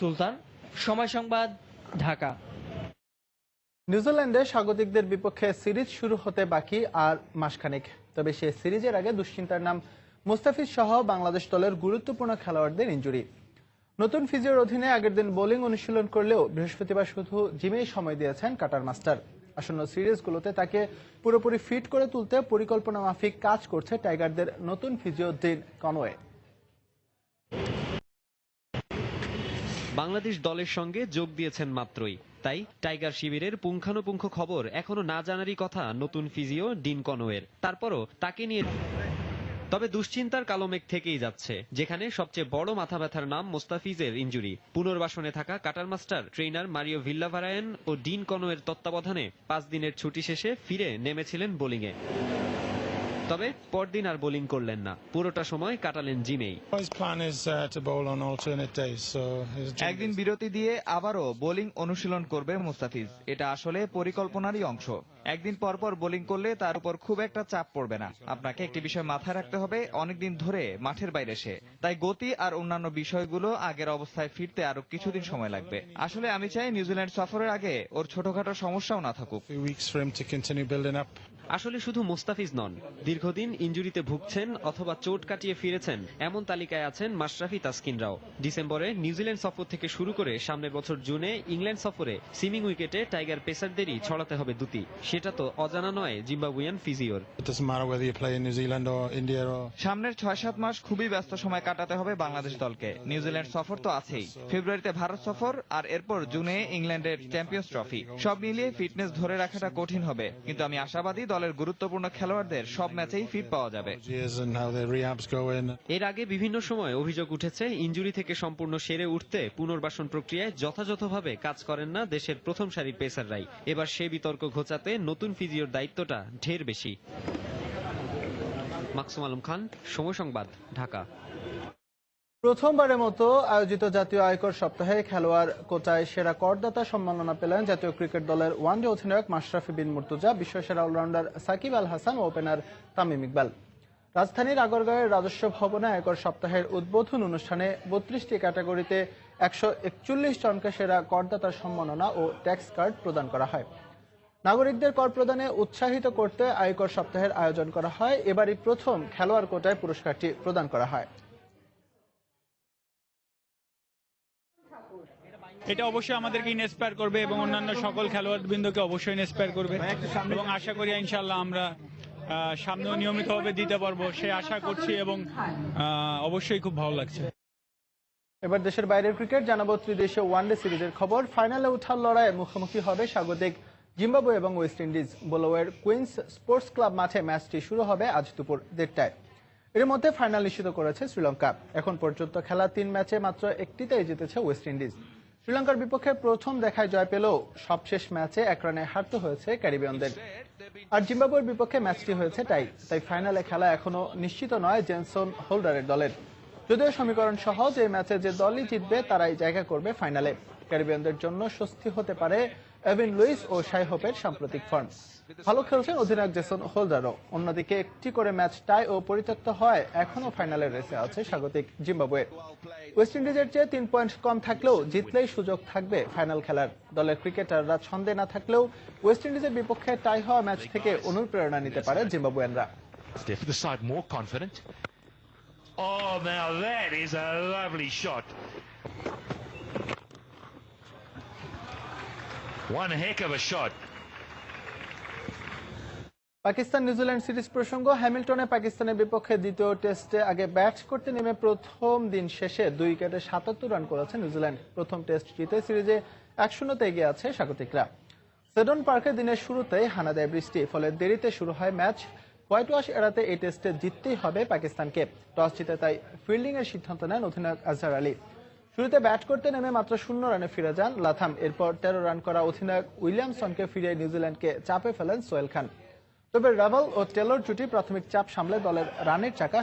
সুলতান। সময় সংবাদ, ঢাকা। নিউজিল্যান্ডে স্বাগতিকদের বিপক্ষে সিরিজ শুরু হতে বাকি আর মাসখানেক। তবে সে সিরিজের আগে দুশ্চিন্তার নাম মুস্তাফিজ সহ বাংলাদেশ দলের গুরুত্বপূর্ণ খেলোয়াড়দের ইঞ্জুরি নতুন ফিজিওর অধীনে আগের দিন বোলিং অনুশীলন করলেও বৃহস্পতিবার শুধু জিমেই সময় দিয়েছেন কাটার মাস্টার। আসন্ন সিরিজগুলোতে তাকে পুরোপুরি ফিট করে তুলতে পরিকল্পনা মাফিক কাজ করছে টাইগারদের নতুন ফিজিও দিন কনওয়ে। বাংলাদেশ দলের সঙ্গে যোগ দিয়েছেন মাত্রই। তাই টাইগার শিবিরের পুঙ্খানুপুঙ্খ খবর এখনও না জানারই কথা নতুন ফিজিও ডিন কনোয়ের তারপরও তাকে নিয়ে তবে দুশ্চিন্তার কালো মেঘ থেকেই যাচ্ছে, যেখানে সবচেয়ে বড় মাথা ব্যথার নাম মোস্তাফিজের ইঞ্জুরি। পুনর্বাসনে থাকা cutter master trainer Mario Villavarayan ও ডিন কনোয়ের তত্ত্বাবধানে পাঁচ দিনের ছুটি শেষে ফিরে নেমেছিলেন বোলিংয়ে। তবে পরদিন আর বোলিং করলেন না। পুরোটা সময় কাটালেন জিমেই। Uh, একদিন বিরতি দিয়ে আবারও বোলিং অনুশীলন করবে মুস্তাফিজ। এটা আসলে পরিকল্পনারই অংশ। একদিন পর পর বোলিং করলে তার উপর খুব একটা চাপ পড়বে না। আপনাকে একটি বিষয় মাথায় রাখতে হবে অনেকদিন ধরে মাঠের বাইরে সে। তাই গতি আর অন্যান্য বিষয়গুলো আগের অবস্থায় ফিরতে আরও কিছুদিন সময় লাগবে। আসলে আমি চাই নিউজিল্যান্ড সফরের আগে ওর ছোটখাটো সমস্যাও না থাকুক। আসলে শুধু মোস্তাফিজ নন দীর্ঘদিন ইঞ্জুরিতে ভুগছেন অথবা চোট কাটিয়ে ফিরেছেন এমন তালিকায় আছেন মাশরাফি তাসকিনরাও। ডিসেম্বরে নিউজিল্যান্ড সফর থেকে শুরু করে সামনের বছর জুনে ইংল্যান্ড সফরে সিমিং উইকেটে টাইগার পেসারদেরই ছড়াতে হবে দুটি। সেটা তো অজানা নয় জিম্বাবুয়ান ফিজিওর। সামনের ছয় সাত মাস খুবই ব্যস্ত সময় কাটাতে হবে বাংলাদেশ দলকে। নিউজিল্যান্ড সফর তো আছেই। ফেব্রুয়ারিতে ভারত সফর আর এরপর জুনে ইংল্যান্ডের চ্যাম্পিয়ন্স ট্রফি। সব মিলিয়ে ফিটনেস ধরে রাখাটা কঠিন হবে। কিন্তু আমি আশাবাদী দলের গুরুত্বপূর্ণ খেলোয়াড়দের সব ম্যাচেই ফিট পাওয়া যাবে. এর আগে বিভিন্ন সময় অভিযোগ উঠেছে, ইঞ্জুরি থেকে সম্পূর্ণ সেরে উঠতে পুনর্বাসন প্রক্রিয়ায় যথাযথভাবে কাজ করেন না দেশের প্রথম সারির পেসাররাই। এবার সে বিতর্ক ঘোচাতে নতুন ফিজিওর দায়িত্বটা ঢের বেশি। মাকসুম আলম খান, সময় সংবাদ, ঢাকা। প্রথমবারের মতো আয়োজিত জাতীয় আয়কর সপ্তাহে খেলোয়াড় কোটায় সেরা করদাতা সম্মাননা পেলেন জাতীয় ক্রিকেট দলের ওয়ানডে অধিনায়ক মাশরাফি বিন মুর্তুজা, বিশ্বসেরা অলরাউন্ডার সাকিব আল হাসান ও ওপেনার তামিম ইকবাল। রাজধানীর আগরগাঁওয়ের রাজস্ব ভবনে আয়কর সপ্তাহের উদ্বোধন অনুষ্ঠানে বত্রিশটি ক্যাটাগরিতে একশো একচল্লিশ জনকে সেরা করদাতার সম্মাননা ও ট্যাক্স কার্ড প্রদান করা হয়। নাগরিকদের কর প্রদানে উৎসাহিত করতে আয়কর সপ্তাহের আয়োজন করা হয়। এবারই প্রথম খেলোয়াড় কোটায় পুরস্কারটি প্রদান করা হয়। এটা অবশ্যই আমাদেরকে ইন্সপায়ার করবে এবং অন্যান্য সকল খেলোয়াড়বৃন্দকে অবশ্যই ইন্সপায়ার করবে। এবং আশা করি ইনশাল্লাহ আমরা সামনেও নিয়মিতভাবে দিতে পারব। সে আশা করছি এবং অবশ্যই খুব ভালো লাগছে। এবার দেশের বাইরের ক্রিকেট, জানাব ত্রিদেশীয় ওয়ানডে সিরিজের খবর। ফাইনালে উঠার লড়াইয়ে মুখোমুখি হবে স্বাগতিক জিম্বাবু এবং ওয়েস্ট ইন্ডিজ। বোলোয়ের কুইন্স স্পোর্টস ক্লাব মাঠে ম্যাচটি শুরু হবে আজ দুপুর দেড়টায়। এর মধ্যে ফাইনাল নিশ্চিত করেছে শ্রীলঙ্কা। এখন পর্যন্ত খেলা তিন ম্যাচে মাত্র একটিতেই জিতেছে ওয়েস্ট ইন্ডিজ। শ্রীলঙ্কার বিপক্ষে প্রথম দেখায় জয় পেলেও সবশেষ ম্যাচে এক রানে হারতে হয়েছে ক্যারিবিয়ানদের। আর জিম্বাবুয়ের বিপক্ষে ম্যাচটি হয়েছে টাই, তাই ফাইনালে খেলা এখনও নিশ্চিত নয় জেনসন হোল্ডারের দলের। যদিও সমীকরণ সহজ, এই ম্যাচে যে দলই জিতবে, তারাই জায়গা করবে ফাইনালে। ক্যারিবিয়ানদের জন্য স্বস্তি হতে পারে এভিন লুইস ও শাই হোপের সাম্প্রতিক ফর্ম ভালো খেলছেন অধিনায়ক জেসন হোল্ডারও অন্যদিকে একটি করে ম্যাচ টাই ও পরিত্যক্ত হয় এখনও ফাইনালের রেসে আছে স্বাগতিক জিম্বাবুয়ে। ওয়েস্ট ইন্ডিজের চেয়ে তিন পয়েন্ট কম থাকলেও জিতলেই সুযোগ থাকবে ফাইনাল খেলার। দলের ক্রিকেটাররা ছন্দে না থাকলেও ওয়েস্ট ইন্ডিজের বিপক্ষে টাই হওয়া ম্যাচ থেকে অনুপ্রেরণা নিতে পারে জিম্বাবুয়ানরা। If the side more confident. Oh, now that is a lovely shot. One heck of a shot. Pakistan New Zealand series প্রসঙ্গ, হ্যামিল্টনে পাকিস্তানের বিপক্ষে দ্বিতীয় টেস্টে আগে ব্যাট করতে নেমে প্রথম দিন শেষে দুই উইকেটে সাতাত্তর রান করেছে নিউজিল্যান্ড। প্রথম টেস্ট জিতে সিরিজে এক শূন্যতে এগিয়ে আছে স্বাগতিকরা। সেডন পার্কে দিনের শুরুতেই হানা দেয় বৃষ্টি, ফলে দেরিতে শুরু হয় ম্যাচ। হোয়াইট ওয়াশ এড়াতে এই টেস্টে জিততেই হবে পাকিস্তানকে। টস জিতে তাই ফিল্ডিং এর সিদ্ধান্ত নেন অধিনায়ক আজহার আলী। শুরুতে ব্যাট করতে নেমে মাত্র শূন্য রানে ফিরে যান লাথাম। এরপর তেরো রান করা অধিনায়ক উইলিয়ামসনকে ফিরিয়ে নিউজিল্যান্ডকে চাপে ফেলেন সোহেল খান। তবে রাভাল ও টেলর জুটি প্রাথমিক চাপ সামলে দলের রানের চাকা